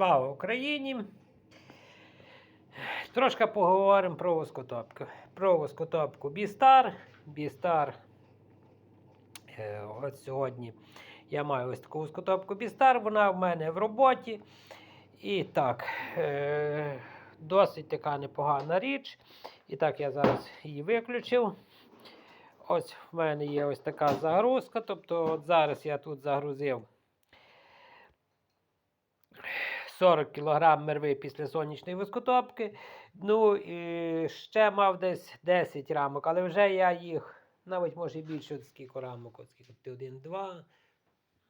Слава Україні! Трошки поговоримо про воскотопку. Про воскотопку Бістар. Бістар. Е, От сьогодні я маю ось таку воскотопку Бістар. Вона в мене в роботі. І так, е, досить така непогана річ. І так, я зараз її виключив. Ось в мене є ось така загрузка. Тобто, от зараз я тут загрузив 40 кг мерви після сонячної вискотопки. Ну і ще мав десь 10 рамок, але вже я їх, навіть може і більше скільки рамок, от скільки ти 1, 2,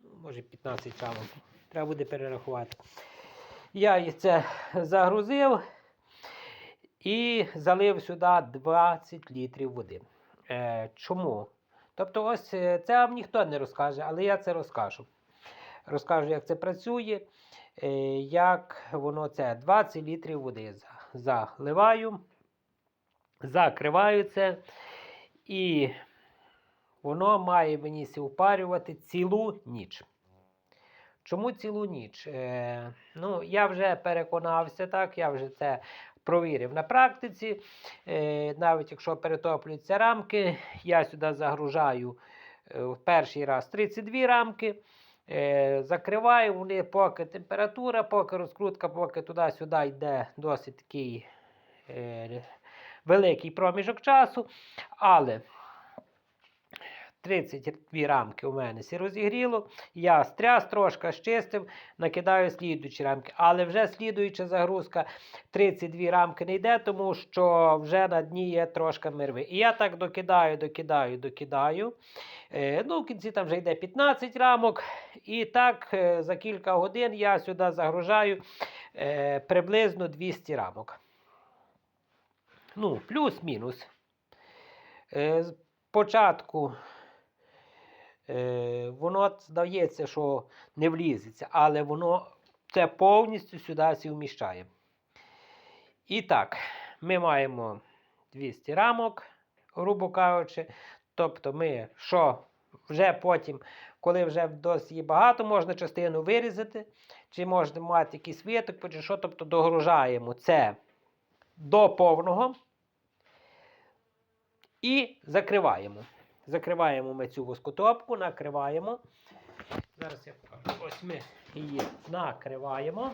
ну, може 15 рамок. Треба буде перерахувати. Я їх це загрузив і залив сюди 20 літрів води. Е, чому? Тобто, ось е, це вам ніхто не розкаже, але я це розкажу. Розкажу, як це працює, як воно це 20 літрів води заливаю, закриваю це, і воно має мені сі впарювати цілу ніч. Чому цілу ніч? Е, ну, я вже переконався, так, я вже це провірив на практиці. Е, навіть якщо перетоплюються рамки, я сюди загружаю е, в перший раз 32 рамки. Е, закриваю вони, поки температура, поки розкрутка, поки туди-сюди йде досить такий е, великий проміжок часу. Але 32 рамки у мене сі розігріло. Я стряс трошки щистив, накидаю слідуючі рамки. Але вже слідуюча загрузка 32 рамки не йде, тому що вже на дні є трошки мерви. І я так докидаю, докидаю, докидаю. Е, ну, в кінці там вже йде 15 рамок. І так е, за кілька годин я сюди загружаю е, приблизно 200 рамок. Ну, плюс-мінус. Е, початку воно здається, що не влізеться, але воно це повністю сюди вміщає. І так, ми маємо 200 рамок, грубо кажучи. Тобто ми що вже потім, коли вже досить є багато, можна частину вирізати, чи можна мати якийсь виток, чи що, тобто догружаємо це до повного і закриваємо. Закриваємо ми цю воскотопку, накриваємо. Зараз я покажу. Ось ми її накриваємо.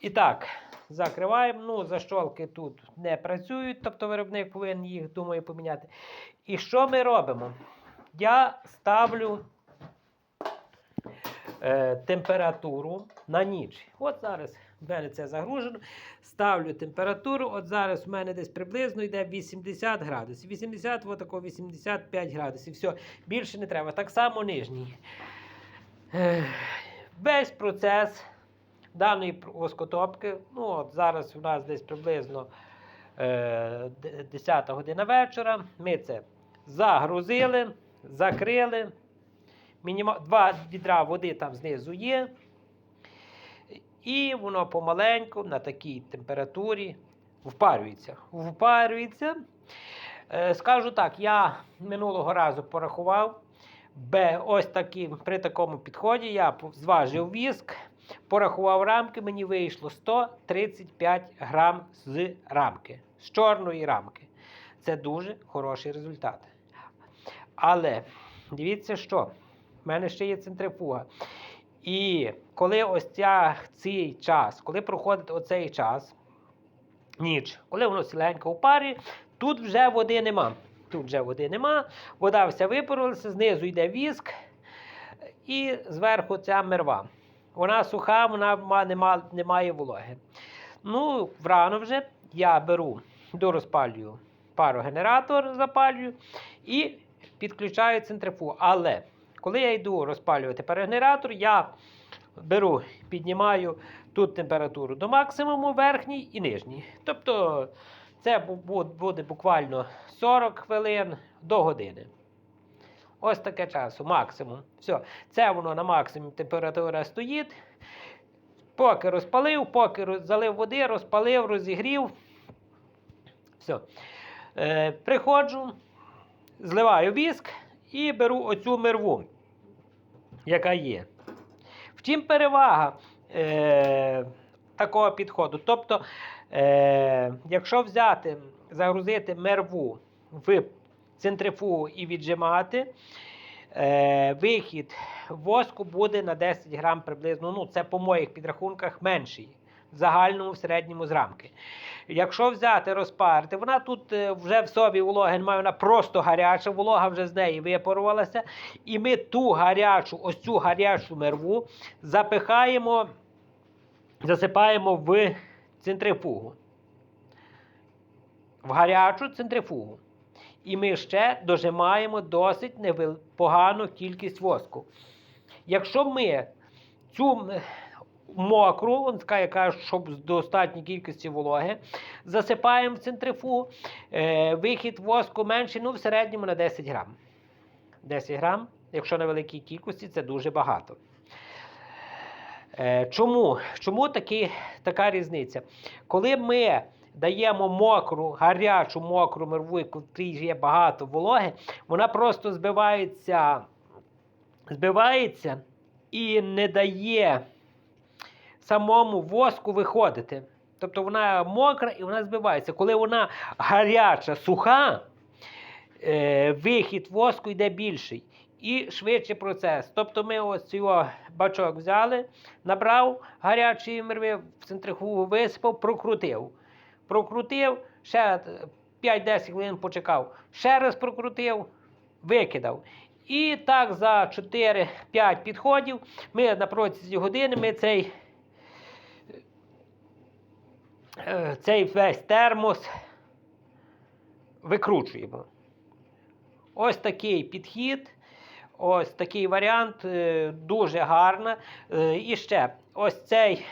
І так, закриваємо. Ну, защолки тут не працюють, тобто виробник повинен їх, думаю, поміняти. І що ми робимо? Я ставлю е, температуру на ніч. От зараз в мене це загружено. Ставлю температуру. От зараз в мене десь приблизно йде 80 градусів. 80, отако 85 градусів. Все, більше не треба. Так само нижній. Е, весь процес даної воскотопки. Ну, от зараз у нас десь приблизно е, 10 година вечора. Ми це загрузили, закрили. Мініма... Два відра води там знизу є. І воно помаленьку на такій температурі впарюється. Впарюється. Е, скажу так, я минулого разу порахував. Ось таким, при такому підході я зважив віск, порахував рамки, мені вийшло 135 грам з рамки, з чорної рамки. Це дуже хороший результат. Але дивіться, що в мене ще є центрифуга. І коли ось ця, цей час, коли проходить оцей час, ніч, коли воно сіленько в парі, тут вже води нема. Тут вже води нема, вода вся випарилася, знизу йде віск, і зверху ця мерва. Вона суха, вона не має вологи. Ну, врано вже я беру, дорозпалюю парогенератор, запалюю і підключаю центрифугу. Але коли я йду розпалювати парогенератор, я беру, піднімаю тут температуру до максимуму верхній і нижній. Тобто це бу- бу- буде буквально 40 хвилин до години. Ось таке часу, максимум. Все, це воно на максимум температура стоїть. Поки розпалив, поки залив води, розпалив, розігрів. Все. Е, приходжу, зливаю віск і беру оцю мерву, яка є. В чим перевага е, такого підходу. Тобто, е, якщо взяти, загрузити мерву в центрифугу і віджимати, е, вихід воску буде на 10 грам приблизно. Ну, це по моїх підрахунках менший. Загальному, в середньому з рамки. Якщо взяти, розпарити, вона тут е, вже в собі вологи немає, вона просто гаряча, волога вже з неї випарувалася. І ми ту гарячу, ось цю гарячу мерву запихаємо, засипаємо в центрифугу. В гарячу центрифугу. І ми ще дожимаємо досить непогану кількість воску. Якщо ми цю м, мокру, така, яка щоб з достатньої кількості вологи, засипаємо в центрифугу, е, вихід воску менший, ну в середньому на 10 грам. 10 грам, якщо на великій кількості, це дуже багато. Е, Чому? Чому такі, така різниця? Коли ми даємо мокру, гарячу мокру мерву, в котрій є багато вологи, вона просто збивається, збивається і не дає самому воску виходити. Тобто вона мокра і вона збивається. Коли вона гаряча, суха, е, вихід воску йде більший і швидший процес. Тобто ми ось цього бачок взяли, набрав гарячої мерви, в центрифугу висипав, прокрутив. Прокрутив, ще 5-10 хвилин почекав, ще раз прокрутив, викидав. І так за 4-5 підходів ми на протязі години ми цей, е, цей весь термос викручуємо. Ось такий підхід, ось такий варіант, е, дуже гарно. Е, І ще ось цей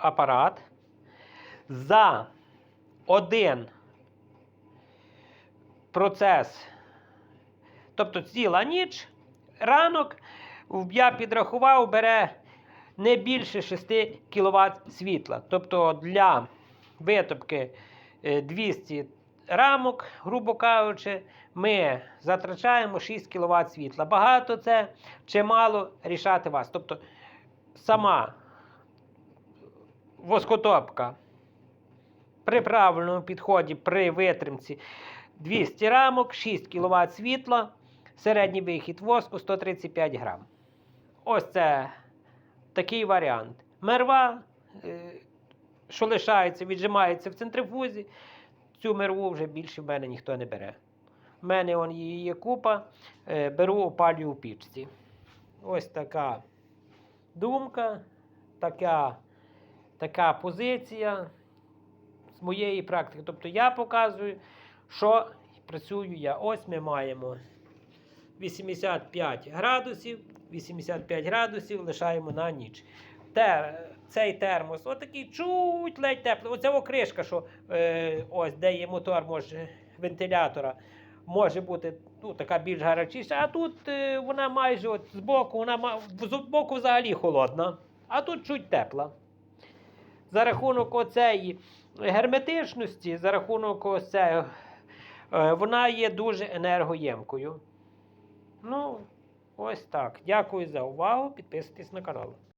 апарат за один процес, тобто ціла ніч, ранок, я підрахував, бере не більше 6 кВт світла. Тобто для витопки е, 200 рамок, грубо кажучи, ми затрачаємо 6 кВт світла. Багато це чи мало рішати вас. Тобто сама воскотопка при правильному підході при витримці 200 рамок, 6 кВт світла, середній вихід воску 135 грам. Ось це такий варіант. Мерва, е, що лишається, віджимається в центрифузі. Цю мерву вже більше в мене ніхто не бере. У мене он її є купа, е, беру опалюю у пічці. Ось така думка, така, така позиція з моєї практики. Тобто я показую, що працюю я. Ось ми маємо 85 градусів, 85 градусів лишаємо на ніч. Тер, цей термос, отакий чуть ледь теплий. Оця окришка, що е, ось де є мотор може, вентилятора, може бути ну, така більш гарячіша, а тут е, вона майже от збоку, вона з боку взагалі холодна, а тут чуть тепла. За рахунок оцеї герметичності, за рахунок оцеї, е, вона є дуже енергоємкою. Ну, ось так. Дякую за увагу. Підписуйтесь на канал.